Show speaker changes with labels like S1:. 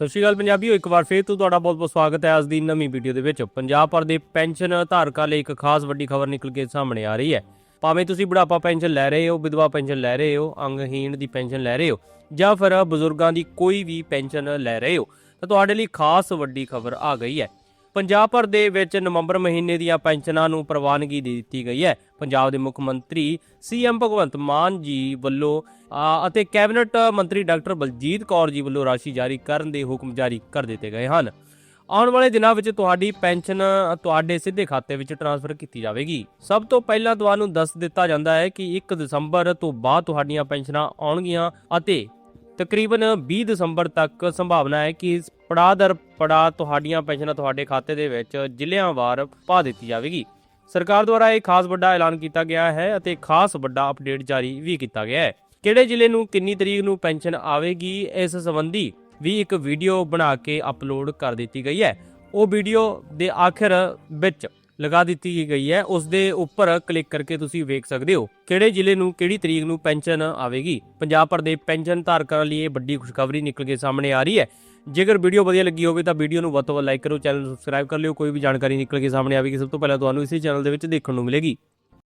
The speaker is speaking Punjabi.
S1: ਸਤਿ ਸ਼੍ਰੀ ਅਕਾਲ ਪੰਜਾਬੀਓ, ਇੱਕ ਵਾਰ ਫੇਰ ਤੋਂ ਤੁਹਾਡਾ ਬਹੁਤ-ਬਹੁਤ ਸਵਾਗਤ ਹੈ ਅੱਜ ਦੀ ਨਵੀਂ ਵੀਡੀਓ ਦੇ ਵਿੱਚ। ਪੰਜਾਬ ਭਰ ਦੇ ਪੈਨਸ਼ਨ ਧਾਰਕਾਂ ਲਈ ਇੱਕ ਖਾਸ ਵੱਡੀ ਖਬਰ ਨਿਕਲ ਕੇ ਸਾਹਮਣੇ ਆ ਰਹੀ ਹੈ। ਭਾਵੇਂ ਤੁਸੀਂ ਬੁਢਾਪਾ ਪੈਨਸ਼ਨ ਲੈ ਰਹੇ ਹੋ, ਵਿਧਵਾ ਪੈਨਸ਼ਨ ਲੈ ਰਹੇ ਹੋ, ਅੰਗਹੀਣ ਦੀ ਪੈਨਸ਼ਨ ਲੈ ਰਹੇ ਹੋ, ਜਾਂ ਫਿਰ ਬਜ਼ੁਰਗਾਂ ਦੀ ਕੋਈ ਵੀ ਪੈਨਸ਼ਨ ਲੈ ਰਹੇ ਹੋ, ਤਾਂ ਤੁਹਾਡੇ ਲਈ ਖਾਸ ਵੱਡੀ ਖਬਰ ਆ ਗਈ ਹੈ। ਪੰਜਾਬ ਭਰ ਦੇ ਵਿੱਚ ਨਵੰਬਰ ਮਹੀਨੇ ਦੀਆਂ ਪੈਨਸ਼ਨਾਂ ਨੂੰ ਪ੍ਰਵਾਨਗੀ ਦੇ ਦਿੱਤੀ ਗਈ ਹੈ। ਪੰਜਾਬ ਦੇ ਮੁੱਖ ਮੰਤਰੀ ਸੀਐਮ ਭਗਵੰਤ ਮਾਨ ਜੀ ਵੱਲੋਂ ਅਤੇ ਕੈਬਨਿਟ ਮੰਤਰੀ ਡਾਕਟਰ ਬਲਜੀਤ ਕੌਰ ਜੀ ਵੱਲੋਂ ਰਾਸ਼ੀ ਜਾਰੀ ਕਰਨ ਦੇ ਹੁਕਮ ਜਾਰੀ ਕਰ ਦਿੱਤੇ ਗਏ ਹਨ। ਆਉਣ ਵਾਲੇ ਦਿਨਾਂ ਵਿੱਚ ਤੁਹਾਡੀ ਪੈਨਸ਼ਨ ਤੁਹਾਡੇ ਸਿੱਧੇ ਖਾਤੇ ਵਿੱਚ ਟ੍ਰਾਂਸਫਰ ਕੀਤੀ ਜਾਵੇਗੀ। ਸਭ ਤੋਂ ਪਹਿਲਾਂ ਤੁਹਾਨੂੰ ਦੱਸ ਦਿੱਤਾ ਜਾਂਦਾ ਹੈ ਕਿ 1 ਦਸੰਬਰ ਤੋਂ ਬਾਅਦ ਤੁਹਾਡੀਆਂ ਪੈਨਸ਼ਨਾਂ ਆਉਣਗੀਆਂ ਅਤੇ ਤਕਰੀਬਨ 20 ਦਸੰਬਰ ਤੱਕ ਸੰਭਾਵਨਾ ਹੈ ਕਿ ਪੜਾਅ ਦਰ, ਪੜਾਅ ਤੁਹਾਡੀਆਂ ਪੈਨਸ਼ਨਾਂ ਤੁਹਾਡੇ ਖਾਤੇ ਦੇ ਵਿੱਚ ਜ਼ਿਲ੍ਹਿਆਂਵਾਰ ਪਾ ਦਿੱਤੀ ਜਾਵੇਗੀ। ਸਰਕਾਰ ਦੁਆਰਾ ਇਹ ਖਾਸ ਵੱਡਾ ਐਲਾਨ ਕੀਤਾ ਗਿਆ ਹੈ ਅਤੇ ਖਾਸ ਵੱਡਾ ਅਪਡੇਟ ਜਾਰੀ ਵੀ ਕੀਤਾ ਗਿਆ ਹੈ। ਕਿਹੜੇ ਜ਼ਿਲ੍ਹੇ ਨੂੰ ਕਿੰਨੀ ਤਰੀਕ ਨੂੰ ਪੈਨਸ਼ਨ ਆਵੇਗੀ, ਇਸ ਸੰਬੰਧੀ ਵੀ ਇੱਕ ਵੀਡੀਓ ਬਣਾ ਕੇ ਅਪਲੋਡ ਕਰ ਦਿੱਤੀ ਗਈ ਹੈ। ਉਹ ਵੀਡੀਓ ਦੇ ਆਖਿਰ ਵਿੱਚ ਲਗਾ ਦਿੱਤੀ ਗਈ ਹੈ। ਉਸ ਦੇ ਉੱਪਰ ਕਲਿੱਕ ਕਰਕੇ ਤੁਸੀਂ ਵੇਖ ਸਕਦੇ ਹੋ ਕਿਹੜੇ ਜ਼ਿਲ੍ਹੇ ਨੂੰ, ਕਿਹੜੀ ਤਰੀਕ ਨੂੰ ਪੈਨਸ਼ਨ ਆਵੇਗੀ। ਪੰਜਾਬ ਭਰ ਦੇ ਪੈਨਸ਼ਨ ਧਾਰਕਾਂ ਲਈ ਇਹ ਵੱਡੀ ਖੁਸ਼ਖਬਰੀ ਨਿਕਲ ਕੇ ਸਾਹਮਣੇ ਆ ਰਹੀ ਹੈ। ਜੇਕਰ ਵੀਡੀਓ ਵਧੀਆ ਲੱਗੀ ਹੋਵੇ ਤਾਂ ਵੀਡੀਓ ਨੂੰ ਵੱਧ ਤੋਂ ਵੱਧ ਲਾਈਕ ਕਰੋ, ਚੈਨਲ ਨੂੰ ਸਬਸਕ੍ਰਾਈਬ ਕਰ ਲਿਓ। ਕੋਈ ਵੀ ਜਾਣਕਾਰੀ ਨਿਕਲ ਕੇ ਸਾਹਮਣੇ ਆਵੇਗੀ, ਸਭ ਤੋਂ ਪਹਿਲਾਂ ਤੁਹਾਨੂੰ ਇਸੇ ਚੈਨਲ ਦੇ ਵਿੱਚ ਦੇਖਣ ਨੂੰ ਮਿਲੇਗੀ।